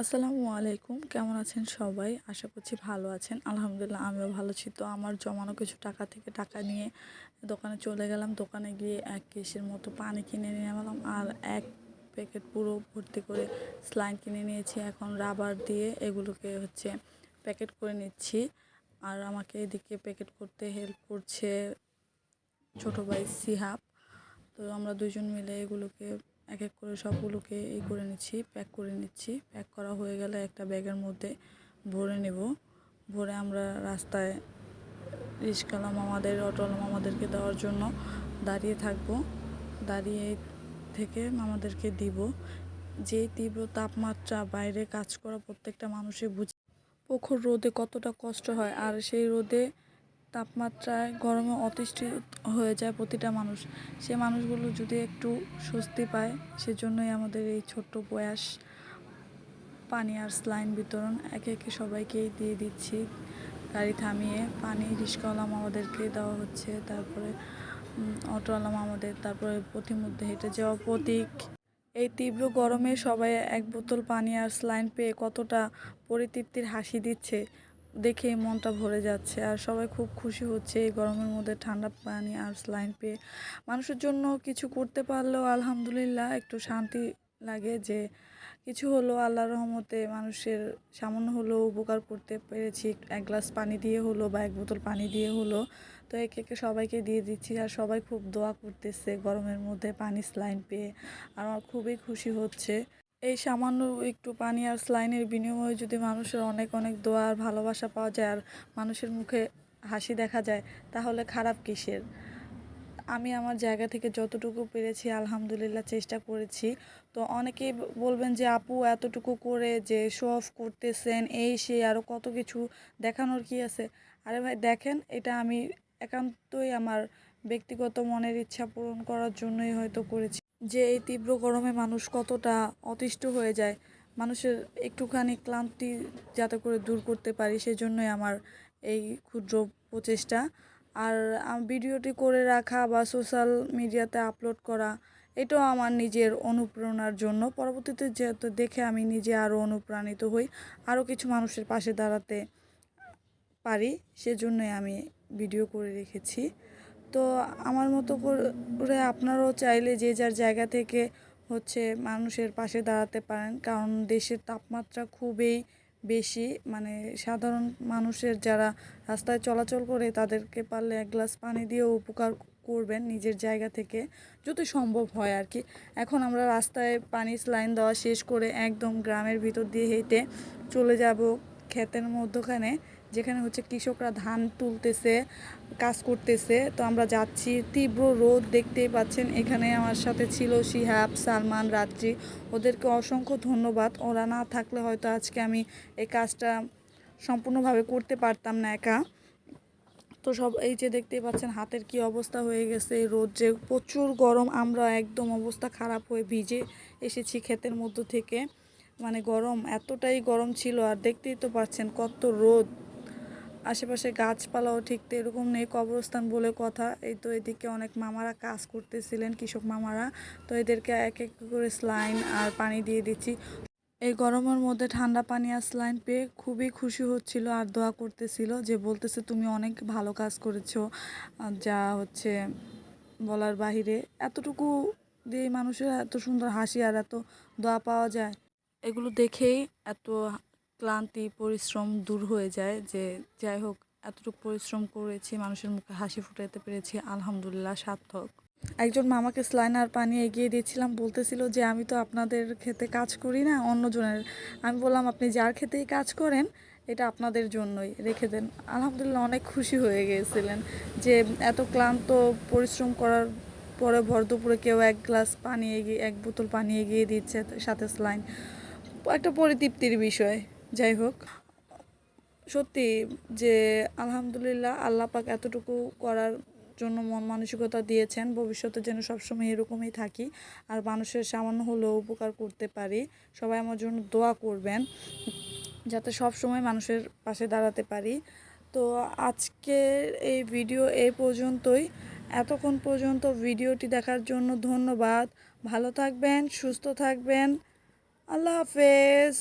আসসালামু আলাইকুম। কেমন আছেন সবাই? আশা করছি ভালো আছেন। আলহামদুলিল্লাহ, আমিও ভালো আছি। তো আমার জমানো কিছু টাকা থেকে টাকা নিয়ে দোকানে চলে গেলাম। দোকানে গিয়ে এক কেসের মতো পানি কিনে নিয়ে এলাম আর এক প্যাকেট পুরো ভর্তি করে স্লাইন কিনে নিয়েছি। এখন রাবার দিয়ে এগুলোকে হচ্ছে প্যাকেট করে নিচ্ছি। আর আমাকে এদিকে প্যাকেট করতে হেল্প করছে ছোটো ভাই সিহাব। তো আমরা দুজন মিলে এগুলোকে এক এক করে সবগুলোকে এই করে নিচ্ছি, প্যাক করে নিচ্ছি। প্যাক করা হয়ে গেলে একটা ব্যাগের মধ্যে ভরে নেব। ভরে আমরা রাস্তায় রিস্কালাম আমাদের অটোলাম মামাদেরকে দেওয়ার জন্য দাঁড়িয়ে থাকব। দাঁড়িয়ে থেকে মামাদেরকে দিব। যে তীব্র তাপমাত্রা বাইরে কাজ করা প্রত্যেকটা মানুষের বুঝে প্রখর রোদে কতটা কষ্ট হয়, আর সেই রোদে তাপমাত্রায় গরমে অতিষ্ঠ হয়ে যায় প্রতিটা মানুষ। সে মানুষগুলো যদি একটু স্বস্তি পায়, সেজন্যই আমাদের এই ছোট্ট প্রয়াস, পানি আর স্লাইন বিতরণ। একে একে সবাইকেই দিয়ে দিচ্ছি। গাড়ি থামিয়ে পানি, রিস্কাওয়ালাম আমাদেরকে দেওয়া হচ্ছে। তারপরে অটোওয়ালাম আমাদের। তারপরে পথি মধ্যে হেঁটে যাওয়া প্রতীক। এই তীব্র গরমে সবাই এক বোতল পানি আর স্লাইন পেয়ে কতটা পরিতৃপ্তির হাসি দিচ্ছে দেখেই মনটা ভরে যাচ্ছে আর সবাই খুব খুশি হচ্ছে এই গরমের মধ্যে ঠান্ডা পানি আর স্লাইন পেয়ে। মানুষের জন্য কিছু করতে পারলেও আলহামদুলিল্লাহ একটু শান্তি লাগে যে কিছু হলো আল্লাহ রহমতে মানুষের সামান্য হলেও উপকার করতে পেরেছি। এক গ্লাস পানি দিয়ে হলো বা এক বোতল পানি দিয়ে হলো। তো একে একে সবাইকে দিয়ে দিচ্ছি আর সবাই খুব দোয়া করতেছে গরমের মধ্যে পানি স্লাইন পেয়ে। আর আমার খুবই খুশি হচ্ছে। এই সামান্য একটু পানি আর স্লাইনের বিনিময়ে যদি মানুষের অনেক অনেক দোয়া আর ভালোবাসা পাওয়া যায় আর মানুষের মুখে হাসি দেখা যায়, তাহলে খারাপ কিসের? আমি আমার জায়গা থেকে যতটুকু পেরেছি, আলহামদুলিল্লাহ চেষ্টা করেছি। তো অনেকেই বলবেন যে, আপু, এতটুকু করে যে শো অফ করতেছেন, এই সে আরও কত কিছু দেখানোর কি আছে? আরে ভাই, দেখেন, এটা আমি একান্তই আমার ব্যক্তিগত মনের ইচ্ছা পূরণ করার জন্যই হয়তো করেছি। যে এই তীব্র গরমে মানুষ কতটা অতিষ্ঠ হয়ে যায়, মানুষের একটুখানি ক্লান্তি যাতে করে দূর করতে পারি, সেজন্যই আমার এই ক্ষুদ্র প্রচেষ্টা। আর ভিডিওটি করে রাখা বা সোশ্যাল মিডিয়াতে আপলোড করা, এটাও আমার নিজের অনুপ্রেরণার জন্য। পরবর্তীতে যেহেতু দেখে আমি নিজে আরও অনুপ্রাণিত হই আরও কিছু মানুষের পাশে দাঁড়াতে পারি, সেজন্যই আমি ভিডিও করে রেখেছি। তো আমার মতো করে আপনারাও চাইলে যে যার জায়গা থেকে হচ্ছে মানুষের পাশে দাঁড়াতে পারেন। কারণ দেশের তাপমাত্রা খুবই বেশি। মানে সাধারণ মানুষের যারা রাস্তায় চলাচল করে তাদেরকে পারলে এক গ্লাস পানি দিয়েও উপকার করবেন নিজের জায়গা থেকে যত সম্ভব হয় আর কি। এখন আমরা রাস্তায় পানি স্লাইন দেওয়া শেষ করে একদম গ্রামের ভিতর দিয়ে হেঁটে চলে যাব। ক্ষেতের মধ্যখানে যেখানে হচ্ছে কৃষকরা ধান তুলতেছে, কাজ করতেছে, তো আমরা যাচ্ছি, তীব্র রোদ দেখতেই পাচ্ছেন, এখানে আমার সাথে ছিল শিহাব, সালমান রাত্রি ওদেরকে অসংখ্য ধন্যবাদ। ওরা না থাকলে হয়তো আজকে আমি এই কাজটা সম্পূর্ণভাবে করতে পারতাম না একা। তো সব, এই যে দেখতেই পাচ্ছেন, হাতের কি অবস্থা হয়ে গেছে রোদ যে প্রচুর গরম, আমরা একদম অবস্থা খারাপ হয়ে ভিজে এসেছি ক্ষেতের মধ্য থেকে। মানে গরম, এতটাই গরম ছিল, আর দেখতেই তো পাচ্ছেন কত রোদ। আশেপাশে গাছপালাও ঠিক তো এরকম নেই, কবরস্থান বলে কথা। এই তো এদিকে অনেক মামারা কাজ করতেছিলেন, কৃষক মামারা। তো এদেরকে এক এক করে স্লাইন আর পানি দিয়ে দিচ্ছি। এই গরমের মধ্যে ঠান্ডা পানি আর স্লাইন পেয়ে খুবই খুশি হচ্ছিল আর দোয়া করতেছিল যে, বলতেছে, তুমি অনেক ভালো কাজ করেছ। যা হচ্ছে বলার বাহিরে। এতটুকু দিয়ে মানুষের এত সুন্দর হাসি আর এত দোয়া পাওয়া যায়, এগুলো দেখেই এত ক্লান্তি, পরিশ্রম দূর হয়ে যায় যে যাই হোক, এতটুকু পরিশ্রম করেছি, মানুষের মুখে হাসি ফুটাতে পেরেছি, আলহামদুলিল্লাহ সার্থক। একজন মামাকে স্লাইন আর পানি এগিয়ে দিয়েছিলাম, বলতেছিল যে আমি তো আপনাদের খেতে কাজ করি না, অন্যজনের। আমি বললাম, আপনি যার খেতেই কাজ করেন, এটা আপনাদের জন্যই, রেখে দেন। আলহামদুলিল্লাহ অনেক খুশি হয়ে গিয়েছিলেন যে এত ক্লান্ত পরিশ্রম করার পরে ভর দুপুরে কেউ এক গ্লাস পানি এগিয়ে, এক বোতল পানি এগিয়ে দিচ্ছে সাথে স্লাইন। একটা পরিতৃপ্তির বিষয়। যাই হোক, সত্যি যে আলহামদুলিল্লাহ আল্লাহ পাক এতটুকু করার জন্য মন মানসিকতা দিয়েছেন, ভবিষ্যতে যেন সবসময় এরকমই থাকি আর মানুষের সামান্য হলেও উপকার করতে পারি। সবাই আমার জন্য দোয়া করবেন যাতে সব সময় মানুষের পাশে দাঁড়াতে পারি। তো আজকের এই ভিডিও এই পর্যন্তই। এতক্ষণ পর্যন্ত ভিডিওটি দেখার জন্য ধন্যবাদ। ভালো থাকবেন, সুস্থ থাকবেন। আল্লাহ হাফেজ।